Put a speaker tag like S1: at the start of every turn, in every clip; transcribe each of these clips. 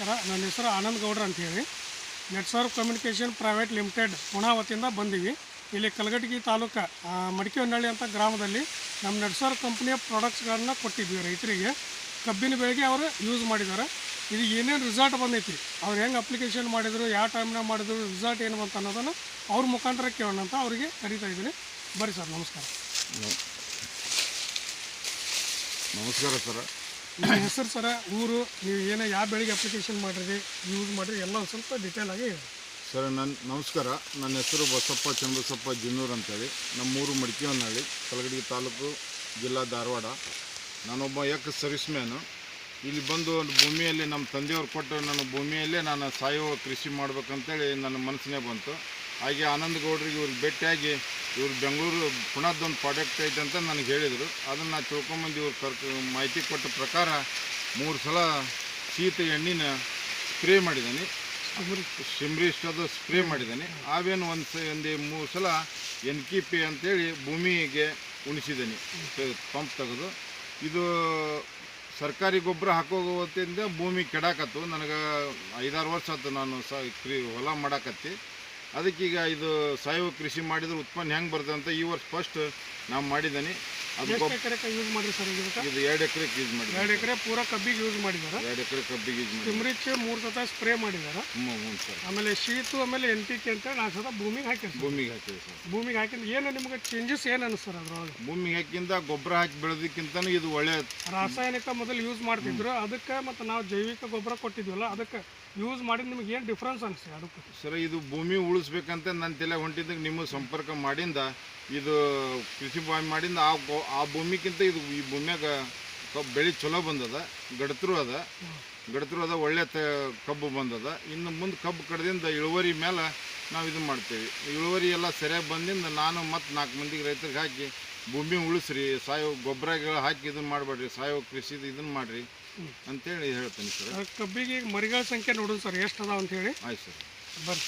S1: ನಮಸ್ಕಾರ. ನನ್ನ ಹೆಸರು ಆನಂದ್ ಗೌಡ್ರ ಅಂತೇಳಿ. Netserv communication private limited Pune ವತಿಯಿಂದ ಬಂದೀವಿ. ಇಲ್ಲಿ ಕಲಗಟಗಿ ತಾಲೂಕು ಮಡಿಕೆ ಮಡಿಕೆಹೊನ್ನಳ್ಳಿ ಅಂತ ಗ್ರಾಮದಲ್ಲಿ ನಮ್ಮ ನೆಟ್ಸರ್ವ್ ಕಂಪ್ನಿಯ ಪ್ರಾಡಕ್ಟ್ಸ್ಗಳನ್ನ ಕೊಟ್ಟಿದ್ವಿ ರೈತರಿಗೆ. ಕಬ್ಬಿನ ಬೆಳೆಗೆ ಅವರು ಯೂಸ್ ಮಾಡಿದ್ದಾರೆ. ಇದು ಏನೇನು ರಿಸಲ್ಟ್ ಬಂದೈತಿ, ಅವ್ರು ಹೆಂಗೆ ಅಪ್ಲಿಕೇಶನ್ ಮಾಡಿದರು, ಯಾವ ಟೈಮ್ನಾಗ ಮಾಡಿದ್ರು ರಿಸಲ್ಟ್ ಏನು ಅಂತ ಅನ್ನೋದನ್ನು ಅವ್ರ ಮುಖಾಂತರ ಕೇಳೋಣ ಅಂತ ಅವರಿಗೆ ಕರಿತಾ ಇದ್ದೀನಿ. ಬರ್ರಿ ಸರ್, ನಮಸ್ಕಾರ.
S2: ನಮಸ್ಕಾರ ಸರ್.
S1: ನಿಮ್ಮ ಹೆಸರು ಸರ, ಊರು, ನೀವು ಏನೇ, ಯಾವ ಬೆಳಿಗ್ಗೆ ಅಪ್ಲಿಕೇಶನ್ ಮಾಡಿರಿ ಯೂಸ್ ಮಾಡಿರಿ ಎಲ್ಲ ಸ್ವಲ್ಪ ಡಿಟೇಲ್ ಆಗಿ ಹೇಳಿ.
S2: ಸರ್ ನನ್ನ ನಮಸ್ಕಾರ. ನನ್ನ ಹೆಸರು ಬಸಪ್ಪ ಚಂದ್ರಸಪ್ಪ ಜಿನ್ನೂರ್ ಅಂತೇಳಿ. ನಮ್ಮೂರು ಮಡಿಕೆವನಹಳ್ಳಿ ಕಲಗಡಿ ತಾಲೂಕು, ಜಿಲ್ಲಾ ಧಾರವಾಡ. ನಾನೊಬ್ಬ ಏಕ ಸರ್ವಿಸ್ ಮ್ಯಾನು ಇಲ್ಲಿ ಬಂದು ಒಂದು ಭೂಮಿಯಲ್ಲಿ ನಮ್ಮ ತಂದೆಯವ್ರು ಕೊಟ್ಟು ನನ್ನ ಭೂಮಿಯಲ್ಲೇ ನಾನು ಸಾಯುವ ಕೃಷಿ ಮಾಡ್ಬೇಕಂತೇಳಿ ನನ್ನ ಮನಸ್ಸಿನೇ ಬಂತು. ಹಾಗೆ ಆನಂದ ಗೌಡ್ರಿಗೆ ಇವ್ರಿಗೆ ಭೇಟಿಯಾಗಿ ಇವ್ರು ಬೆಂಗಳೂರು ಪುಣದ್ದೊಂದು ಪ್ರಾಡಕ್ಟ್ ಐತೆ ಅಂತ ನನಗೆ ಹೇಳಿದರು. ಅದನ್ನು ನಾನು ತಿಳ್ಕೊಂಬಂದು ಇವ್ರು ಕರ್ಕ, ಮಾಹಿತಿ ಕೊಟ್ಟ ಪ್ರಕಾರ ಮೂರು ಸಲ ಶೀತ ಎಣ್ಣಿನ ಸ್ಪ್ರೇ ಮಾಡಿದ್ದೀನಿ ಇಷ್ಟದ ಸ್ಪ್ರೇ ಮಾಡಿದ್ದಾನೆ ಆವೇನು ಒಂದು ಸ, ಒಂದು ಮೂರು ಸಲ ಎನ್ ಕಿ ಪಿ ಅಂತೇಳಿ ಭೂಮಿಗೆ ಉಣಿಸಿದ್ದೀನಿ ಪಂಪ್ ತೆಗೆದು. ಇದು ಸರ್ಕಾರಿ ಗೊಬ್ಬರ ಹಾಕೋಗತ್ತಿಂದ ಭೂಮಿ ಕೆಡಾಕತ್ತು. ನನಗೆ ಐದಾರು ವರ್ಷ ಆಯ್ತು ನಾನು ಸ, ಕ್ರಿ, ಹೊಲ ಮಾಡಾಕತ್ತಿ. ಅದಕ್ಕೀಗ ಇದು ಸಾವಯವ ಕೃಷಿ ಮಾಡಿದ್ರೆ ಉತ್ಪನ್ನ ಹೆಂಗೆ ಬರ್ತದೆ ಅಂತ ಈ ವರ್ಷ ಫಸ್ಟ್ ನಾವು ಮಾಡಿದ್ದೀನಿ.
S1: ಎಷ್ಟು ಎಕರೆಗೆ ಯೂಸ್ ಮಾಡಿರಿ ಸರ್ ಇದಕ್ಕೆ?
S2: ಇದು ಎರಡು ಎಕರೆಗೆ ಯೂಸ್ ಮಾಡಿ
S1: ಎರಡು ಎಕರೆ ಪೂರ ಕಬ್ಬಿಗೆ ಯೂಸ್ ಮಾಡಿದ್ದಾರೆ
S2: ಎರಡು ಎಕರೆ ಕಬ್ಬಿಗೆ ಯೂಸ್ ಮಾಡಿ
S1: ಸಿಮ್ರಿಚ್ ಮೂರು ಸತ ಸ್ಪ್ರೇ ಮಾಡಿದ್ದಾರೆ
S2: ಹ್ಞೂ ಹ್ಞೂ ಸರ್.
S1: ಆಮೇಲೆ ಶೀತು ಆಮೇಲೆ ಎನ್ ಪಿ ಕೆ ಅಂತೇಳಿ ನಾಲ್ಕು ಸತ ಭೂಮಿಗೆ ಹಾಕಿರಿ ಸರ್.
S2: ಭೂಮಿಗೆ ಹಾಕಿದೆ ಸರ್.
S1: ಭೂಮಿಗೆ ಹಾಕಿದ್ರೆ ಏನು ನಿಮ್ಗೆ ಚೇಂಜಸ್ ಏನು ಅನಿಸ್ತಾರೆ ಅದ್ರೊಳಗೆ?
S2: ಭೂಮಿಗೆ ಹಾಕಿಂದ ಗೊಬ್ಬರ ಹಾಕಿ ಬೆಳೆದಕ್ಕಿಂತ ಇದು ಒಳ್ಳೆ
S1: ರಾಸಾಯನಿಕ ಮೊದಲು ಯೂಸ್ ಮಾಡ್ತಿದ್ರು. ಅದಕ್ಕೆ ಮತ್ತು ನಾವು ಜೈವಿಕ ಗೊಬ್ಬರ ಕೊಟ್ಟಿದ್ವಲ್ಲ ಅದಕ್ಕೆ ಯೂಸ್ ಮಾಡಿದ ನಿಮ್ಗೆ ಏನು ಡಿಫ್ರೆನ್ಸ್ ಅನಿಸ್ತಿ ಅದಕ್ಕೆ?
S2: ಸರ್ ಇದು ಭೂಮಿ ಉಳಿಸ್ಬೇಕಂತ ನನ್ನ ತಲೆ ಹೊಂಟಿದ್ದಕ್ಕೆ ನಿಮ್ಮ ಸಂಪರ್ಕ ಮಾಡಿಂದ ಇದು ಕೃಷಿ ಬಾವಿ ಮಾಡಿಂದ ಆ ಆ ಭೂಮಿಗಿಂತ ಇದು ಈ ಭೂಮಿಯಾಗ ಕಬ್ಬು ಬೆಳೆ ಚಲೋ ಬಂದದ ಗಡತ್ರು ಅದ. ಗಡತ್ರು ಅದ ಒಳ್ಳೆ ತ ಕಬ್ಬು ಬಂದದ. ಇನ್ನು ಮುಂದೆ ಕಬ್ಬು ಕಡ್ದಿಂದ ಇಳುವರಿ ಮೇಲೆ ನಾವು ಇದು ಮಾಡ್ತೇವೆ. ಇಳುವರಿ ಎಲ್ಲ ಸರಿಯಾಗಿ ಬಂದಿಂದ ನಾನು ಮತ್ತು ನಾಲ್ಕು ಮಂದಿಗೆ ರೈತರಿಗೆ ಹಾಕಿ ಭೂಮಿ ಉಳಿಸ್ರಿ ಸಾವಯವ ಗೊಬ್ಬರಗಳು ಹಾಕಿ ಇದನ್ನು ಮಾಡಬೇಡ್ರಿ ಸಾವಯವ ಕೃಷಿದು ಇದನ್ನು ಮಾಡಿರಿ ಅಂತೇಳಿ ಹೇಳ್ತೀನಿ ಸರ್.
S1: ಕಬ್ಬಿಗೆ ಈಗ ಮರಿಗಳ ಸಂಖ್ಯೆ ನೋಡೋದು ಸರ್ ಎಷ್ಟು ಅದಾವ ಅಂತ ಹೇಳಿ?
S2: ಆಯ್ತು ಸರ್.
S1: ಬರ್ರಿ.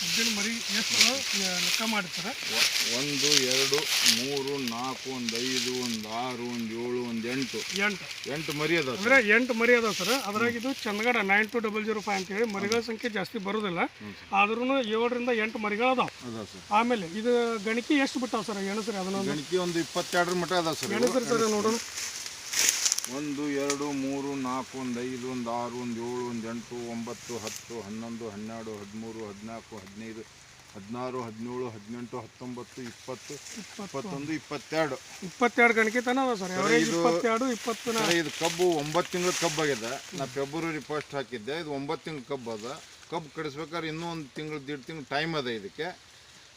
S1: ಕಬ್ಬಿನ ಮರಿ ಎಷ್ಟು ಲೆಕ್ಕ ಮಾಡಿ ಸರ್
S2: ಒ- ಒಂದು ಎರಡು ಮೂರು ನಾಲ್ಕು ಒಂದು ಐದು ಒಂದು ಆರು ಒಂದು ಏಳು ಒಂದು ಎಂಟು.
S1: ಎಂಟು.
S2: ಎಂಟು ಮರಿ ಅದಾವ
S1: ಅಂದ್ರೆ ಎಂಟು ಮರಿ ಅದಾವ ಸರ್. ಅದ್ರಾಗ ಇದು Chandgad nine two double zero five ಅಂತ ಹೇಳಿ ಮರಿಗಳ ಸಂಖ್ಯೆ ಜಾಸ್ತಿ ಬರೋದಿಲ್ಲ. ಆದ್ರೂ ಏಳರಿಂದ ಎಂಟು ಮರಿಗಳು ಅದಾವ ಆಮೇಲೆ ಇದು ಗಣಿಕೆ ಎಷ್ಟು ಬಿಟ್ಟಾವ ಸರ್? ಎಣಸ್ರಿ ಅದನ್ನ
S2: ಗಣಕಿ ಒಂದು ಇಪ್ಪತ್ತೆರಡರ ಮಟ್ಟ ಅದ ಸರ್.
S1: ಎಣಸ್ರಿ ಸರ್ ನೋಡೋಣ.
S2: ಒಂದು ಎರಡು ಮೂರು ನಾಲ್ಕು ಒಂದು ಐದು ಒಂದು ಆರು ಒಂದು ಏಳು ಒಂದು ಎಂಟು ಒಂಬತ್ತು ಹತ್ತು ಹನ್ನೊಂದು ಹನ್ನೆರಡು ಹದಿಮೂರು ಹದಿನಾಲ್ಕು ಹದಿನೈದು ಹದಿನಾರು ಹದಿನೇಳು ಹದಿನೆಂಟು ಹತ್ತೊಂಬತ್ತು ಇಪ್ಪತ್ತು ಇಪ್ಪತ್ತೊಂದು ಇಪ್ಪತ್ತೆರಡು.
S1: ಇಪ್ಪತ್ತೆರಡು ಗಣಿಕೆ ತನಕ ಸರ್.
S2: ಇದು-
S1: ಇಪ್ಪತ್ತೆರಡು ಇಪ್ಪತ್ತು
S2: ಇದು ಕಬ್ಬು ಒಂಬತ್ತು ತಿಂಗಳ ಕಬ್ಬು ಆಗಿದೆ. ನಾ ಫೆಬ್ರವರಿ ಫಸ್ಟ್ ಹಾಕಿದ್ದೆ. ಇದು ಒಂಬತ್ತು ತಿಂಗಳ ಕಬ್ಬು ಅದ. ಕಬ್ಬು ಕಡಿಸ್ಬೇಕಾದ್ರೆ ಇನ್ನೂ ಒಂದು ತಿಂಗಳು ದೀಡ್ ತಿಂಗಳು ಟೈಮ್ ಅದ ಇದಕ್ಕೆ.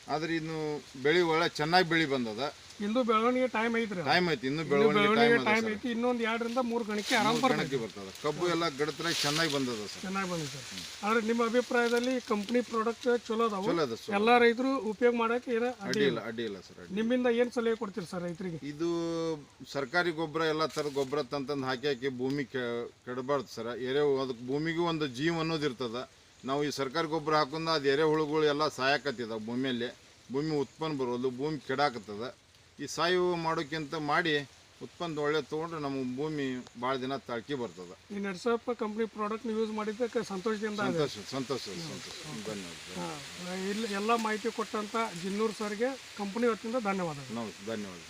S2: ಆದ್ರೆ ಇನ್ನು ಬೆಳೆ ಒಳ್ಳೆ ಚೆನ್ನಾಗಿ ಬೆಳೆ ಬಂದದ.
S1: ಇಂದು ಬೆಳವಣಿಗೆ ಟೈಮ್ ಐತ್ರಿ
S2: ಟೈಮ್ ಐತಿ ಇನ್ನು ಬೆಳವಣಿಗೆ ಟೈಮ್
S1: ಐತಿ ಇನ್ನೊಂದು ಎರಡರಿಂದ ಮೂರು ಗಣಿಕೆ ಆರಾಮ್ ಬರ್ತದೆ
S2: ಗಣಕ್ಕೆ ಬರ್ತದ. ಕಬ್ಬು ಎಲ್ಲ ಗಡತ್ರ ಚೆನ್ನಾಗಿ ಬಂದದ ಸರ್.
S1: ಚೆನ್ನಾಗಿ ಬಂದ ಸರ್. ಆದ್ರೆ ನಿಮ್ಮ ಅಭಿಪ್ರಾಯದಲ್ಲಿ ಕಂಪ್ನಿ ಪ್ರಾಡಕ್ಟ್ ಚಲೋ ಅದಾವ? ಎಲ್ಲಾ ರೈತರು ಉಪಯೋಗ ಮಾಡಕ್ಕೆ ಏನ
S2: ಅಡ್ಡಿ ಇಲ್ಲ ಅಡ್ಡಿ ಇಲ್ಲ ಸರ್
S1: ನಿಮ್ಮಿಂದ ಏನ್ ಸಲಹೆ ಕೊಡ್ತೀರಿ ಸರ್ ರೈತರಿಗೆ?
S2: ಇದು ಸರ್ಕಾರಿ ಗೊಬ್ಬರ ಎಲ್ಲ ತರ ಗೊಬ್ಬರ ತಂತಂದು ಹಾಕಿ ಹಾಕಿ ಭೂಮಿ ಕೆಡಬಾರ್ದು ಸರ್. ಎರೆ ಅದಕ್ಕೆ ಭೂಮಿಗೂ ಒಂದು ಜೀವ ಅನ್ನೋದು ಇರ್ತದ. ನಾವು ಈ ಸರ್ಕಾರಿ ಗೊಬ್ಬರ ಹಾಕೊಂಡ ಅದು ಎರೆಹುಳುಗಳು ಎಲ್ಲ ಸಾಯಕತ್ತಿದ ಭೂಮಿಯಲ್ಲಿ. ಭೂಮಿ ಉತ್ಪನ್ನ ಬರೋದು ಭೂಮಿ ಕೆಡಾಕತ್ತದ. ಈ ಸಾಯುವ ಮಾಡೋಕ್ಕಿಂತ ಮಾಡಿ ಉತ್ಪನ್ನ ಒಳ್ಳೆ ತೊಗೊಂಡ್ರೆ ನಮ್ಮ ಭೂಮಿ ಭಾಳ ದಿನ ತಾಳ್ಕಿ ಬರ್ತದೆ.
S1: ಈ ನಡ್ಸಪ್ಪ ಕಂಪ್ನಿ ಪ್ರಾಡಕ್ಟ್ ಯೂಸ್ ಮಾಡಿದ್ದಕ್ಕೆ ಸಂತೋಷದಿಂದ.
S2: ಸಂತೋಷ ಸಂತೋಷ ಸಂತೋಷ. ಧನ್ಯವಾದ
S1: ಇಲ್ಲಿ ಎಲ್ಲ ಮಾಹಿತಿ ಕೊಟ್ಟಂತ ಜಿನ್ನೂರ್ ಸರ್ಗೆ ಕಂಪ್ನಿ ವತಿಯಿಂದ ಧನ್ಯವಾದಗಳು.
S2: ನಾವು ಧನ್ಯವಾದ